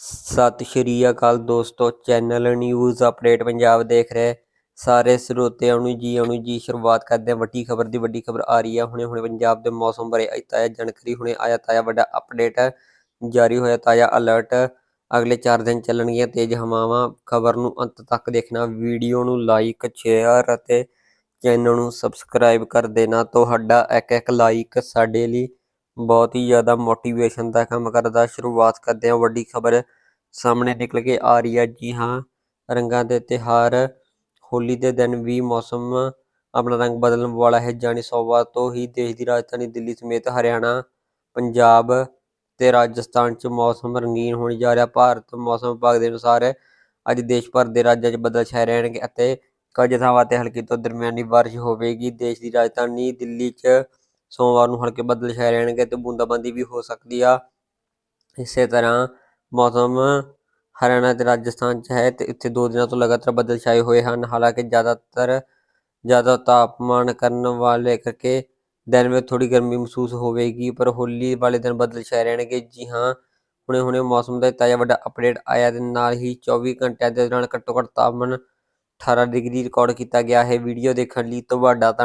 ਸਤਿ ਸ਼੍ਰੀ ਅਕਾਲ ਦੋਸਤੋ, channel news update Punjab ਦੇਖ ਰਹੇ। ਸਾਰੇ ਸਰੋਤਿਆਂ ਨੂੰ ਜੀ, ਆਉਣ ਜੀ, ਸ਼ੁਰੂਆਤ ਕਰਦੇ ਹਾਂ। ਵੱਡੀ ਖਬਰ ਦੀ ਵੱਡੀ ਖਬਰ ਆ ਰਹੀ ਹੈ। ਹੁਣੇ ਹੁਣੇ ਪੰਜਾਬ ਦੇ ਮੌਸਮ ਬਾਰੇ ਆਈ ਤਾਜ਼ਾ ਜਾਣਕਾਰੀ, ਹੁਣੇ ਆਇਆ ਤਾਜ਼ਾ ਵੱਡਾ ਅਪਡੇਟ। ਜਾਰੀ ਹੋਇਆ ਤਾਜ਼ਾ ਅਲਰਟ। ਅਗਲੇ 4 ਦਿਨ ਚੱਲਣਗੀਆਂ ਤੇਜ਼ ਹਵਾਵਾਂ। ਖਬਰ ਨੂੰ ਅੰਤ ਤੱਕ ਦੇਖਣਾ, ਵੀਡੀਓ ਨੂੰ ਲਾਈਕ, ਸ਼ੇਅਰ ਅਤੇ ਚੈਨਲ ਨੂੰ ਸਬਸਕ੍ਰਾਈਬ ਕਰ ਦੇਣਾ। ਤੁਹਾਡਾ ਇੱਕ ਇੱਕ ਲਾਈਕ ਸਾਡੇ ਲਈ ਬਹੁਤ ਹੀ ਜ਼ਿਆਦਾ ਮੋਟੀਵੇਸ਼ਨ ਦਾ ਕੰਮ ਕਰਦਾ। ਸ਼ੁਰੂਆਤ ਕਰਦੇ ਹਾਂ, ਵੱਡੀ ਖਬਰ ਸਾਹਮਣੇ ਨਿਕਲ ਕੇ ਆ ਰਹੀ ਹੈ। ਜੀ ਹਾਂ, ਰੰਗਾਂ ਦੇ ਤਿਉਹਾਰ, ਹੋਲੀ ਦੇ ਦਿਨ ਵੀ ਮੌਸਮ ਆਪਣਾ ਰੰਗ ਬਦਲਣ ਵਾਲਾ ਹੈ। ਜਾਣੀ ਸੋਮਵਾਰ ਤੋਂ ਹੀ ਦੇਸ਼ ਦੀ ਰਾਜਧਾਨੀ ਦਿੱਲੀ ਸਮੇਤ ਹਰਿਆਣਾ, ਪੰਜਾਬ ਤੇ ਰਾਜਸਥਾਨ 'ਚ ਮੌਸਮ ਰੰਗੀਨ ਹੋਣ ਜਾ ਰਿਹਾ। ਭਾਰਤ ਮੌਸਮ ਵਿਭਾਗ ਦੇ ਅਨੁਸਾਰ ਅੱਜ ਦੇਸ਼ ਭਰ ਦੇ ਰਾਜਾਂ 'ਚ ਬੱਦਲ ਛਾਏ ਰਹਿਣਗੇ ਅਤੇ ਕੁਝ ਥਾਵਾਂ ਤੇ ਹਲਕੀ ਤੋਂ ਦਰਮਿਆਨੀ ਬਾਰਿਸ਼ ਹੋਵੇਗੀ। ਦੇਸ਼ ਦੀ ਰਾਜਧਾਨੀ ਦਿੱਲੀ 'ਚ ਸੋਮਵਾਰ ਨੂੰ ਹਲਕੇ ਬੱਦਲ ਛਾਏ ਰਹਿਣਗੇ ਤੇ ਬੂੰਦਾਬਾਂਦੀ ਵੀ ਹੋ ਸਕਦੀ ਆ। ਇਸੇ ਤਰ੍ਹਾਂ ਮੌਸਮ ਹਰਿਆਣਾ ਤੇ ਰਾਜਸਥਾਨ 'ਚ ਹੈ ਤੇ ਇੱਥੇ ਦੋ ਦਿਨਾਂ ਤੋਂ ਲਗਾਤਾਰ ਬੱਦਲ ਛਾਏ ਹੋਏ ਹਨ। ਹਾਲਾਂਕਿ ਜ਼ਿਆਦਾਤਰ, ਜ਼ਿਆਦਾ ਤਾਪਮਾਨ ਕਰਨ ਵਾਲੇ ਕਰਕੇ ਦਿਨ ਵਿੱਚ ਥੋੜੀ ਗਰਮੀ ਮਹਿਸੂਸ ਹੋਵੇਗੀ, ਪਰ ਹੋਲੀ ਵਾਲੇ ਦਿਨ ਬੱਦਲ ਛਾਏ ਰਹਿਣਗੇ। ਜੀ ਹਾਂ ਹੁਣੇ ਹੁਣੇ ਮੌਸਮ ਦਾ ਤਾਜ਼ਾ ਵੱਡਾ ਅਪਡੇਟ ਆਇਆ ਤੇ ਨਾਲ ਹੀ 24 ਘੰਟਿਆਂ ਦੇ ਦੌਰਾਨ ਘੱਟੋ ਘੱਟ ਤਾਪਮਾਨ 18 ਡਿਗਰੀ ਰਿਕਾਰਡ ਕੀਤਾ ਗਿਆ ਹੈ। ਵੀਡੀਓ ਦੇਖਣ ਲਈ ਤੁਹਾਡਾ ਧੰਨ-